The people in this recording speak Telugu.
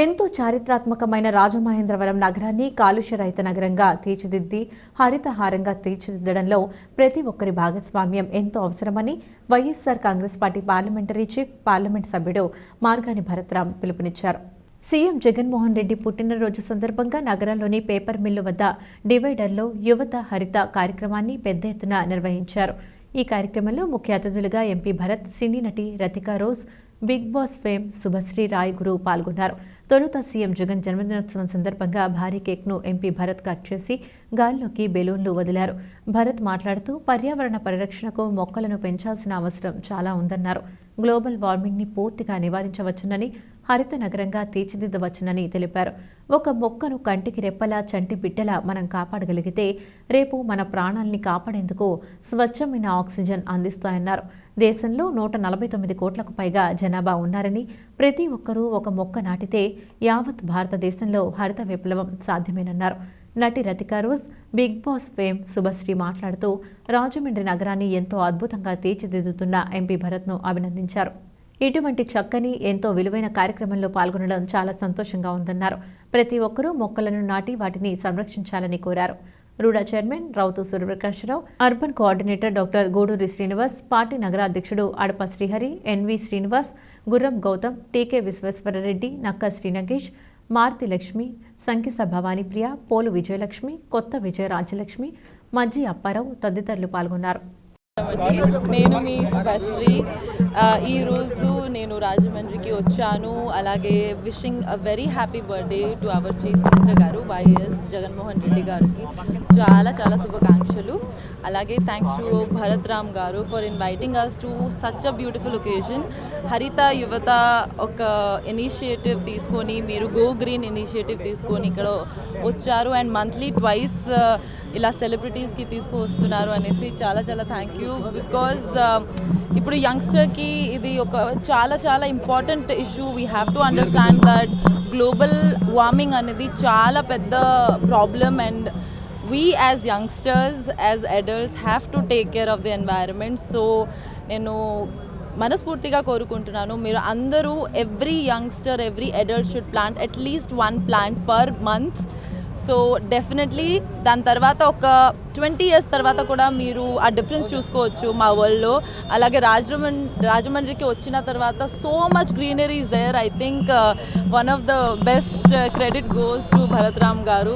ఎంతో చారిత్రాత్మకమైన రాజమహేంద్రవరం నగరాన్ని కాలుష్యరహిత నగరంగా తీర్చిదిద్ది హరితహారంగా తీర్చిదిద్దడంలో ప్రతి ఒక్కరి భాగస్వామ్యం ఎంతో అవసరమని YSR Congress party parliamentary chief parliament సభ్యుడు మార్గాని భరత్రాం పిలుపునిచ్చారు. సీఎం జగన్మోహన్ రెడ్డి పుట్టినరోజు సందర్భంగా నగరంలోని పేపర్ మిల్లు వద్ద డివైడర్లో యువత హరిత కార్యక్రమాన్ని పెద్ద ఎత్తున నిర్వహించారు. ఈ కార్యక్రమంలో ముఖ్య అతిథులుగా ఎంపీ భరత్ సినీ నటి Rathika Rose Bigg Boss fame Shubhashree Rayaguru పాల్గొన్నారు. తొలుత సీఎం జగన్ జన్మదినోత్సవం సందర్భంగా భారీ కేక్ను ఎంపీ భరత్ కట్ చేసి గాల్లోకి బెలూన్లు వదిలారు. భరత్ మాట్లాడుతూ పర్యావరణ పరిరక్షణకు మొక్కలను పెంచాల్సిన అవసరం చాలా ఉందన్నారు. గ్లోబల్ వార్మింగ్ని పూర్తిగా నివారించవచ్చునని హరిత నగరంగా తీర్చిదిద్దవచ్చునని తెలిపారు. ఒక మొక్కను కంటికి రెప్పలా చంటి బిడ్డలా మనం కాపాడగలిగితే రేపు మన ప్రాణాల్ని కాపాడేందుకు స్వచ్ఛమైన ఆక్సిజన్ అందిస్తాయన్నారు. దేశంలో నూట నలభై తొమ్మిది కోట్లకు పైగా జనాభా ఉన్నారని ప్రతి ఒక్కరూ ఒక మొక్క నాటితే యావత్ భారతదేశంలో హరిత విప్లవం సాధ్యమేనన్నారు. నటి Rathika Rose Bigg Boss fame Shubhashree మాట్లాడుతూ రాజమండ్రి నగరాన్ని ఎంతో అద్భుతంగా తీర్చిదిద్దుతున్న ఎంపీ భరత్ను అభినందించారు. ఇటువంటి చక్కని ఎంతో విలువైన కార్యక్రమంలో పాల్గొనడం చాలా సంతోషంగా ఉందన్నారు. ప్రతి ఒక్కరూ మొక్కలను నాటి వాటిని సంరక్షించాలని కోరారు. RUDA chairman Rautu Suryaprakashrao urban coordinator doctor Guduri Srinivas party నగరాధ్యక్షుడు Adapa Srihari NV Srinivas Gurram Gautam TK Visweswarareddy Nakka Srinagesh Maruti Lakshmi Sankisa Bhavanipriya Polu Vijayalakshmi Kotha Vijaya Rajyalakshmi మజ్జి అప్పారావు తదితరులు పాల్గొన్నారు. నేను మీ శుభశ్రీ ఈరోజు నేను రాజమండ్రికి వచ్చాను. అలాగే wishing a very happy birthday to our chief minister గారు వైఎస్ జగన్మోహన్ రెడ్డి గారికి. చాలా చాలా శుభాకాంక్షలు. అలాగే థ్యాంక్స్ టు భరత్ రామ్ గారు for inviting us to such a beautiful occasion హరిత యువత ఒక ఇనిషియేటివ్ తీసుకొని మీరు గో గ్రీన్ ఇనిషియేటివ్ తీసుకొని ఇక్కడ వచ్చారు. అండ్ మంత్లీ ట్వైస్ ఇలా సెలబ్రిటీస్కి తీసుకువస్తున్నారు అనేసి చాలా చాలా థ్యాంక్ యూ బికాజ్ ఇప్పుడు యంగ్స్టర్కి ఇది ఒక చాలా చాలా చాలా important issue we have to understand that global warming అనేది చాలా పెద్ద problem and we as youngsters as adults have to take care of the environment so నేను మనస్ఫూర్తిగా కోరుకుంటున్నాను. మీరు అందరూ every youngster every adult should plant at least one plant per month so definitely దాని తర్వాత ఒక ట్వంటీ ఇయర్స్ తర్వాత కూడా మీరు ఆ డిఫరెన్స్ చూసుకోవచ్చు మా వరల్డ్లో. అలాగే రాజమండ్రి రాజమండ్రికి వచ్చిన తర్వాత so much greenery is there I think one of the best credit goes to Bharat Ram గారు.